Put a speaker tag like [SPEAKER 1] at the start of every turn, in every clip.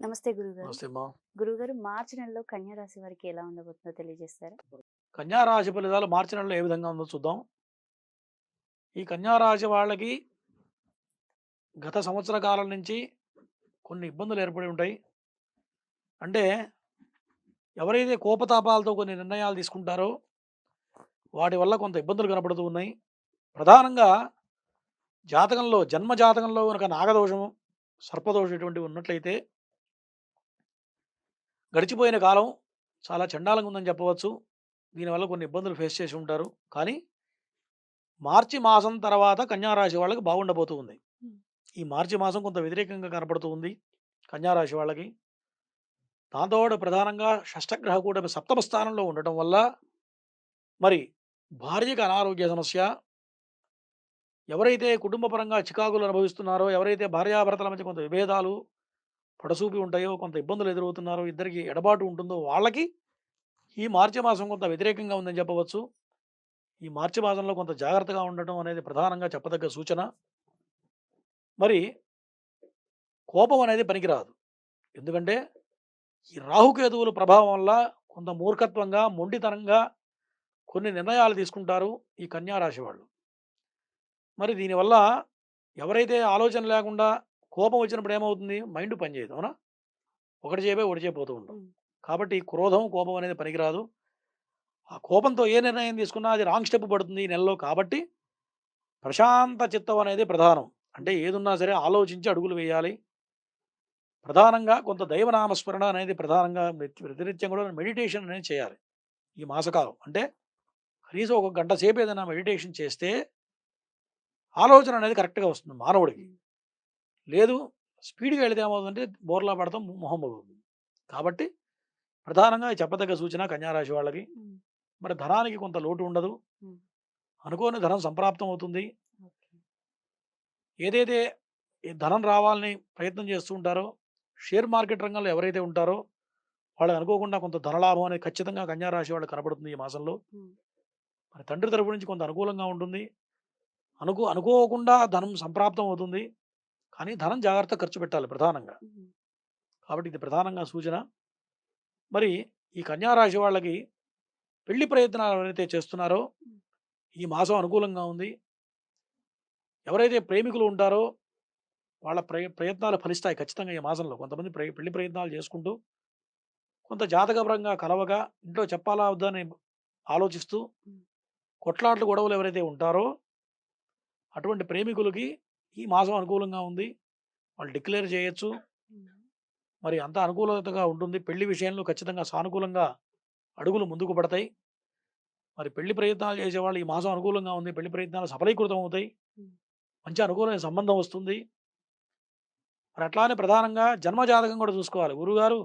[SPEAKER 1] నమస్తే గురుగారు.
[SPEAKER 2] నమస్తే అమ్మా.
[SPEAKER 1] గురుగారు మార్చి నెలలో కన్యా రాశి వారికి ఎలా ఉండబోతుందో తెలియజేస్తారా?
[SPEAKER 2] కన్యా రాశి ఫలితాలు మార్చి నెలలో ఏ విధంగా ఉందో చూద్దాం. ఈ కన్యా రాశి వాళ్ళకి గత సంవత్సర కాలం నుంచి కొన్ని ఇబ్బందులు ఏర్పడి ఉంటాయి. అంటే ఎవరైతే కోపతాపాలతో కొన్ని నిర్ణయాలు తీసుకుంటారో వాటి వల్ల కొంత ఇబ్బందులు కనపడుతూ ఉన్నాయి. ప్రధానంగా జాతకంలో జన్మ జాతకంలో కనుక నాగదోషము సర్పదోషం ఇటువంటివి ఉన్నట్లయితే గడిచిపోయిన కాలం చాలా చండాలంగా ఉందని చెప్పవచ్చు. దీనివల్ల కొన్ని ఇబ్బందులు ఫేస్ చేసి ఉంటారు. కానీ మార్చి మాసం తర్వాత కన్యారాశి వాళ్ళకి బాగుండబోతూ ఉంది. ఈ మార్చి మాసం కొంత వ్యతిరేకంగా కనపడుతూ ఉంది కన్యారాశి వాళ్ళకి. దాంతో ప్రధానంగా షష్టగ్రహ కూడా సప్తమ స్థానంలో ఉండటం వల్ల మరి భార్యకి అనారోగ్య సమస్య. ఎవరైతే కుటుంబ పరంగా చికాకులు అనుభవిస్తున్నారో ఎవరైతే భార్యాభర్తల మధ్య కొంత విభేదాలు పడసూపి ఉంటాయో కొంత ఇబ్బందులు ఎదురవుతున్నారో ఇద్దరికి ఎడబాటు ఉంటుందో వాళ్ళకి ఈ మార్చి మాసం కొంత వ్యతిరేకంగా ఉందని చెప్పవచ్చు. ఈ మార్చి మాసంలో కొంత జాగ్రత్తగా ఉండటం అనేది ప్రధానంగా చెప్పదగ్గ సూచన. మరి కోపం అనేది పనికిరాదు. ఎందుకంటే ఈ రాహుకేతువుల ప్రభావం వల్ల కొంత మూర్ఖత్వంగా మొండితనంగా కొన్ని నిర్ణయాలు తీసుకుంటారు ఈ కన్యా రాశి వాళ్ళు. మరి దీనివల్ల ఎవరైతే ఆలోచన లేకుండా కోపం వచ్చినప్పుడు ఏమవుతుంది? మైండ్ పనిచేయదు అవునా? ఒకటి చేయబోయి ఒకటి చేయబోతూ ఉంటాం. కాబట్టి క్రోధం కోపం అనేది పనికిరాదు. ఆ కోపంతో ఏ నిర్ణయం తీసుకున్నా అది రాంగ్ స్టెప్ పడుతుంది ఈ నెలలో కాబట్టి ప్రశాంత చిత్తం అనేది ప్రధానం. అంటే ఏదున్నా సరే ఆలోచించి అడుగులు వేయాలి. ప్రధానంగా కొంత దైవనామస్మరణ అనేది ప్రధానంగా ప్రతి- ప్రతినిత్యం కూడా మెడిటేషన్ అనేది చేయాలి. ఈ మాసకాలం. అంటే కనీసం ఒక గంట సేపు ఏదైనా మెడిటేషన్ చేస్తే ఆలోచన అనేది కరెక్ట్గా వస్తుంది మానవుడికి. లేదు స్పీడ్గా వెళితే ఏమవుతుందంటే బోర్లా పడతాం మొహం అవుతుంది కాబట్టి ప్రధానంగా ఈ చెప్పదగ్గ సూచన కన్యారాశి వాళ్ళకి. మరి ధనానికి కొంత లోటు ఉండదు. అనుకోని ధనం సంప్రాప్తం అవుతుంది. ఏదైతే ధనం రావాలని ప్రయత్నం చేస్తూ ఉంటారో షేర్ మార్కెట్ రంగంలో ఎవరైతే ఉంటారో వాళ్ళకి అనుకోకుండా కొంత ధనలాభం అనేది ఖచ్చితంగా కన్యారాశి వాళ్ళకి కనబడుతుంది ఈ మాసంలో. మరి తండ్రి తరపు నుంచి కొంత అనుకూలంగా ఉంటుంది అనుకో అనుకోకుండా ధనం సంప్రాప్తం అవుతుంది కానీ ధనం జాగ్రత్త ఖర్చు పెట్టాలి ప్రధానంగా. కాబట్టి ఇది ప్రధానంగా సూచన. మరి ఈ కన్యారాశి వాళ్ళకి పెళ్ళి ప్రయత్నాలు ఎవరైతే చేస్తున్నారో ఈ మాసం అనుకూలంగా ఉంది. ఎవరైతే ప్రేమికులు ఉంటారో వాళ్ళ ప్రయ ప్రయత్నాలు ఫలిస్తాయి ఖచ్చితంగా ఈ మాసంలో. కొంతమంది పెళ్ళి ప్రయత్నాలు చేసుకుంటూ కొంత జాతకపరంగా కలవగా ఇంట్లో చెప్పాలా వద్దా అని ఆలోచిస్తూ. కొట్లాట్లు గొడవలు ఎవరైతే ఉంటారో అటువంటి ప్రేమికులకి ఈ మాసం అనుకూలంగా ఉంది. వాళ్ళు డిక్లేర్ చేయొచ్చు. మరి అంత అనుకూలతగా ఉంటుంది. పెళ్ళి విషయంలో ఖచ్చితంగా సానుకూలంగా అడుగులు ముందుకు పడతాయి. మరి పెళ్ళి ప్రయత్నాలు చేసేవాళ్ళు ఈ మాసం అనుకూలంగా ఉంది. పెళ్ళి ప్రయత్నాలు సఫలీకృతం అవుతాయి. మంచి అనుకూలమైన సంబంధం వస్తుంది. మరి అట్లానే ప్రధానంగా జన్మజాతకం కూడా చూసుకోవాలి. గురుగారు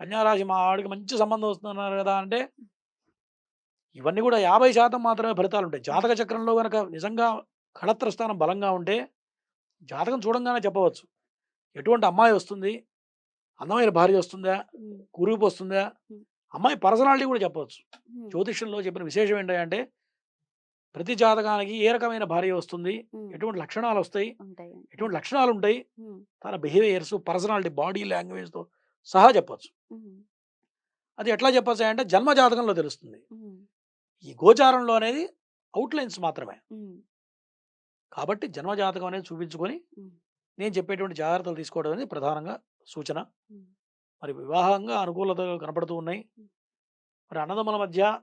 [SPEAKER 2] కన్యారాశి మా ఆవిడకి మంచి సంబంధం వస్తున్నారు కదా అంటే ఇవన్నీ కూడా యాభై శాతం మాత్రమే ఫలితాలు ఉంటాయి. జాతక చక్రంలో కనుక నిజంగా కళత్ర స్థానం బలంగా ఉంటే జాతకం చూడంగానే చెప్పవచ్చు ఎటువంటి అమ్మాయి వస్తుంది అందమైన భార్య వస్తుందా. కురుపు వస్తుందా. అమ్మాయి పర్సనాలిటీ కూడా చెప్పవచ్చు. జ్యోతిష్యంలో చెప్పిన విశేషం ఏంటంటే ప్రతి జాతకానికి ఏ రకమైన భార్య వస్తుంది. ఎటువంటి లక్షణాలు వస్తాయి ఎటువంటి లక్షణాలు ఉంటాయి. తన బిహేవియర్స్ పర్సనాలిటీ బాడీ లాంగ్వేజ్తో సహా చెప్పొచ్చు. అది ఎట్లా చెప్పచ్చు అంటే జన్మ జాతకంలో తెలుస్తుంది. ఈ గోచారంలో అనేది అవుట్లైన్స్ మాత్రమే. కాబట్టి జన్మ జాతకం అనేది చూపించుకొని. నేను చెప్పేటువంటి జాగ్రత్తలు తీసుకోవడం అనేది ప్రధానంగా సూచన. మరి వివాహంగా అనుకూలత కనపడుతూ ఉన్నాయి. మరి అన్నదమ్ముల మధ్య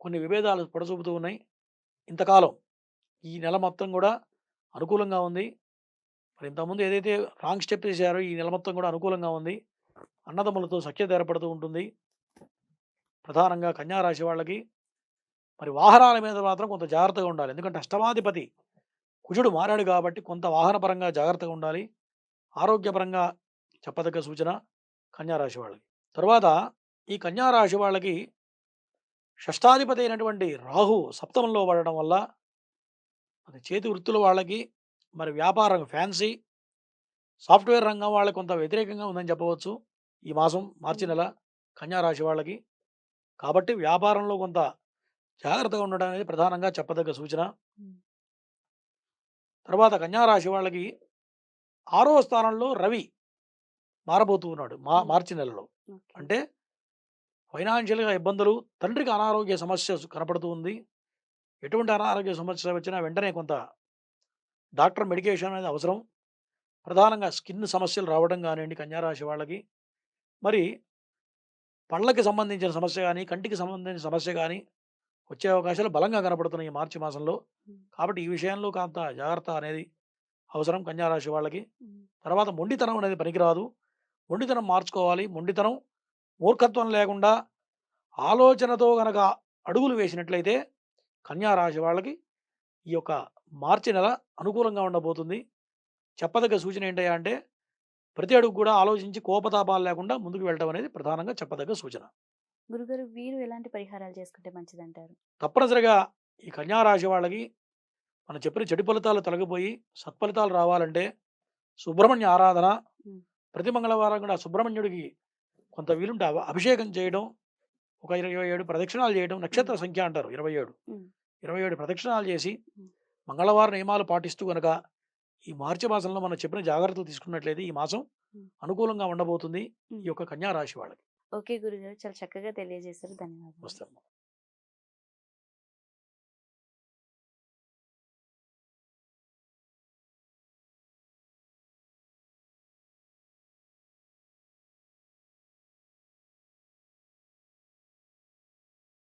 [SPEAKER 2] కొన్ని విభేదాలు పొడచూపుతూ ఉన్నాయి. ఇంతకాలం ఈ నెల మొత్తం కూడా అనుకూలంగా ఉంది. మరి ఇంతకుముందు ఏదైతే రాంగ్ స్టెప్ చేశారో ఈ నెల మొత్తం కూడా అనుకూలంగా ఉంది. అన్నదమ్ములతో సఖ్యత ఏర్పడుతూ ఉంటుంది. ప్రధానంగా కన్యా రాశి వాళ్ళకి. మరి వాహనాల మీద మాత్రం కొంత జాగ్రత్తగా ఉండాలి. ఎందుకంటే అష్టమాధిపతి కుజుడు మారాడు కాబట్టి కొంత వాహనపరంగా జాగ్రత్తగా ఉండాలి. ఆరోగ్యపరంగా చెప్పదగ్గ సూచన కన్యా రాశి వాళ్ళకి. తర్వాత ఈ కన్యా రాశి వాళ్ళకి షష్టాధిపతి అయినటువంటి రాహు సప్తమంలో పడడం వల్ల మరి చేతి వృత్తుల వాళ్ళకి మరి వ్యాపారం ఫ్యాన్సీ సాఫ్ట్వేర్ రంగం వాళ్ళకి కొంత వ్యతిరేకంగా ఉందని చెప్పవచ్చు. ఈ మాసం మార్చి నెల కన్యా రాశి వాళ్ళకి. కాబట్టి వ్యాపారంలో కొంత జాగ్రత్తగా ఉండడం అనేది ప్రధానంగా చెప్పదగ్గ సూచన. తర్వాత కన్యా రాశి వాళ్ళకి ఆరో స్థానంలో రవి మారబోతూ ఉన్నాడు. మా. మార్చి నెలలో. అంటే ఫైనాన్షియల్గా ఇబ్బందులు తండ్రికి అనారోగ్య సమస్య కనపడుతూ ఉంది. ఎటువంటి అనారోగ్య సమస్య వచ్చినా వెంటనే కొంత డాక్టర్ మెడికేషన్ అనేది అవసరం. ప్రధానంగా స్కిన్ సమస్యలు రావడం కానివ్వండి కన్యారాశి వాళ్ళకి. మరి పళ్ళకి సంబంధించిన సమస్య కానీ కంటికి సంబంధించిన సమస్య కానీ వచ్చే అవకాశాలు బలంగా కనపడుతున్నాయి ఈ మార్చి మాసంలో. కాబట్టి ఈ విషయంలో కాంత జాగ్రత్త అనేది అవసరం కన్యారాశి వాళ్ళకి. తర్వాత మొండితనం అనేది పనికిరాదు. మొండితనం మార్చుకోవాలి. మొండితనం మూర్ఖత్వం లేకుండా ఆలోచనతో గనక అడుగులు వేసినట్లయితే కన్యా రాశి వాళ్ళకి ఈ యొక్క మార్చి నెల అనుకూలంగా ఉండబోతుంది. చెప్పదగ్గ సూచన ఏంటయ్యా అంటే ప్రతి అడుగు కూడా ఆలోచించి కోపతాపాలు లేకుండా ముందుకు వెళ్ళడం అనేది ప్రధానంగా చెప్పదగ్గ సూచన.
[SPEAKER 1] గురుగారు వీరు ఎలాంటి పరిహారాలు చేసుకుంటే మంచిదంటారు?
[SPEAKER 2] తప్పనిసరిగా ఈ కన్యా రాశి వాళ్ళకి మనం చెప్పిన చెడు ఫలితాలు తొలగిపోయి సత్ఫలితాలు రావాలంటే సుబ్రహ్మణ్య ఆరాధన. ప్రతి మంగళవారం కూడా సుబ్రహ్మణ్యుడికి కొంత వీలుంటే అభిషేకం చేయడం ఒక ఇరవై ఏడు ప్రదక్షిణాలు చేయడం నక్షత్ర సంఖ్య అంటారు ఇరవై ఏడు. ఇరవై ఏడు ప్రదక్షిణాలు చేసి. మంగళవారం నియమాలు పాటిస్తూ గనక ఈ మార్చి మాసంలో మనం చెప్పిన జాగ్రత్తలు తీసుకున్నట్లయితే ఈ మాసం. అనుకూలంగా ఉండబోతుంది. ఈ యొక్క కన్యా రాశి వాళ్ళకి
[SPEAKER 1] ఓకే గురుగారు. చాలా చక్కగా తెలియజేశారు. ధన్యవాదాలు.